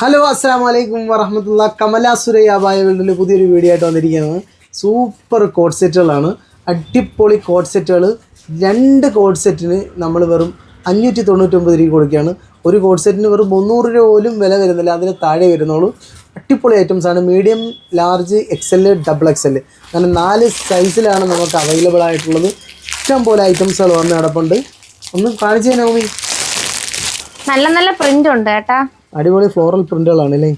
Hello അസ്സാം വലൈക്കും വറഹമത്തുള്ള കമല സുരയ്യാബായ വേൾഡിൽ പുതിയൊരു വീഡിയോ ആയിട്ട് വന്നിരിക്കുന്നത് സൂപ്പർ കോഡ് സെറ്റുകളാണ്. അടിപൊളി കോഡ് സെറ്റുകൾ. രണ്ട് കോഡ് സെറ്റിന് നമ്മൾ വെറും അഞ്ഞൂറ്റി തൊണ്ണൂറ്റൊമ്പത് രൂപ കൊടുക്കുകയാണ്. ഒരു കോഡ് സെറ്റിന് വെറും മുന്നൂറ് രൂപ പോലും വില വരുന്നില്ല അതിന് താഴെ വരുന്നുള്ളൂ. അടിപൊളി ഐറ്റംസ് ആണ്. Medium large XL double XL അങ്ങനെ നാല് സൈസിലാണ് നമുക്ക് അവൈലബിൾ ആയിട്ടുള്ളത്. ഇഷ്ടം പോലെ ഐറ്റംസുകൾ വന്ന് കിടപ്പുണ്ട്. ഒന്ന് കാണിച്ചു തന്നെ നല്ല നല്ല പ്രിന്റ് ഉണ്ട് കേട്ടാ. അടിപൊളി ഫ്ലോറൽ പ്രിന്റുകളാണ് അല്ലേ?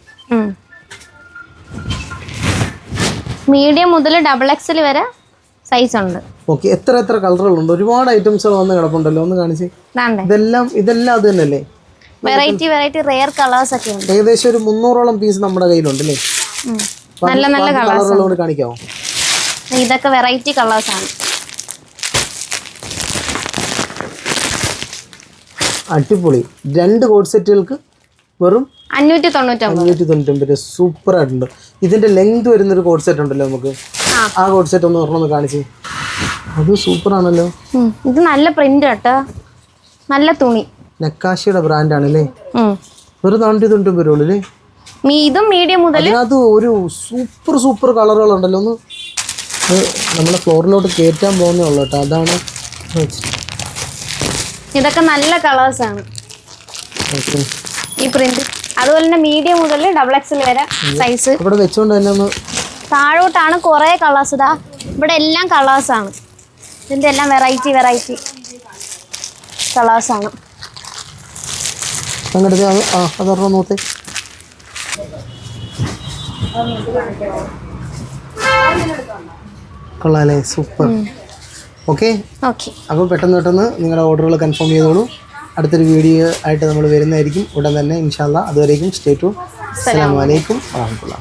മീഡിയം മുതൽ ഡബിൾ എക്സൽ വരെ സൈസ് ഉണ്ട്. ഓക്കെ എത്ര എത്ര കളറുകളുണ്ട് ഒരുപാട് ഐറ്റംസുകൾ വന്ന് കിടപ്പുണ്ടല്ലോ ഒന്ന് കാണിച്ച്. ഇതെല്ലാം ഇതെല്ലാം അത് തന്നെയല്ലേ? വെറൈറ്റി വെറൈറ്റി റെയർ കളേഴ്സ് ഒക്കെ ഉണ്ട്. ഏകദേശം ഒരു മുന്നൂറോളം പീസ് നമ്മുടെ കയ്യിലുണ്ട് അല്ലേ? നല്ല നല്ല കളേഴ്സ് കളറുകളോട് കാണിക്കാമോ ഇതൊക്കെ വെറൈറ്റി കളേഴ്സ് ആണ്. അടിപൊളി. രണ്ട് കോഡ് സെറ്റുകൾക്ക് വെറും അഞ്ഞൂറ്റി തൊണ്ണൂറ്റി അഞ്ഞൂറ്റി തൊണ്ണൂറ്റൊമ്പത് ഒമ്പത് സൂപ്പർ ആയിട്ടുണ്ട്. ഇതിന്റെ ലെങ്ത് വരുന്ന ഒരു കോഡ് സെറ്റ് ഉണ്ടല്ലോ നമുക്ക്. ആ. കോഡ് സെറ്റ് ഒന്ന് ഒരെണ്ണം കാണിച്ച്. അത് സൂപ്പർ ആണല്ലോ. ഇത് നല്ല പ്രിന്റ് കേട്ടോ. നല്ല തുണി. നക്കാശിയുടെ ബ്രാൻഡ് ആണല്ലേ? വെറും തൊണ്ണൂറ്റി തൊണ്ണൂറ്റൊമ്പത് രൂപ അല്ലേ? ഇതും മീഡിയം മുതൽ അത് ഒരു സൂപ്പർ സൂപ്പർ കളറുകൾ ഉണ്ടല്ലോ ഒന്ന്. അത് നമ്മളെ ഫ്ലോറിലോട്ട് കയറ്റാൻ പോകുന്നേ ഉള്ളൂ കേട്ടോ. അതാണ് ഇതൊക്കെ നല്ല കളേഴ്സ് ആണ്. ഓക്കെ ഈ പ്രിന്റ് അതുപോലെ തന്നെ മീഡിയം മുതൽ ഡബിൾ എക്സൽ വരെ സൈസ് ഇവിടെ വെച്ചോണ്ട് തന്നെ ഒന്ന് താഴോട്ടാണ് കുറേ കളേഴ്സ് ഇതാ. ഇവിടെ എല്ലാം കളേഴ്സ് ആണ്. ഇതിന്റെ എല്ലാം വെറൈറ്റി വെറൈറ്റി കളേഴ്സ് ആണ്. അങ്ങോട്ട് അത് ആ അതൊരെണ്ണം നോത്തേ കൊള്ളാല്ലേ സൂപ്പർ. ഓക്കെ ഓക്കെ അപ്പോൾ പെട്ടെന്ന് പെട്ടെന്ന് നിങ്ങളുടെ ഓർഡറുകൾ കൺഫേം ചെയ്തോളൂ. അടുത്തൊരു വീഡിയോ ആയിട്ട് നമ്മൾ വരുന്നതായിരിക്കും. ഉടൻ തന്നെ ഇൻഷാല്ല അതുവരേക്കും സ്റ്റേ ടു. അസ്സാം വലൈക്കും വാഹമത്തുള്ള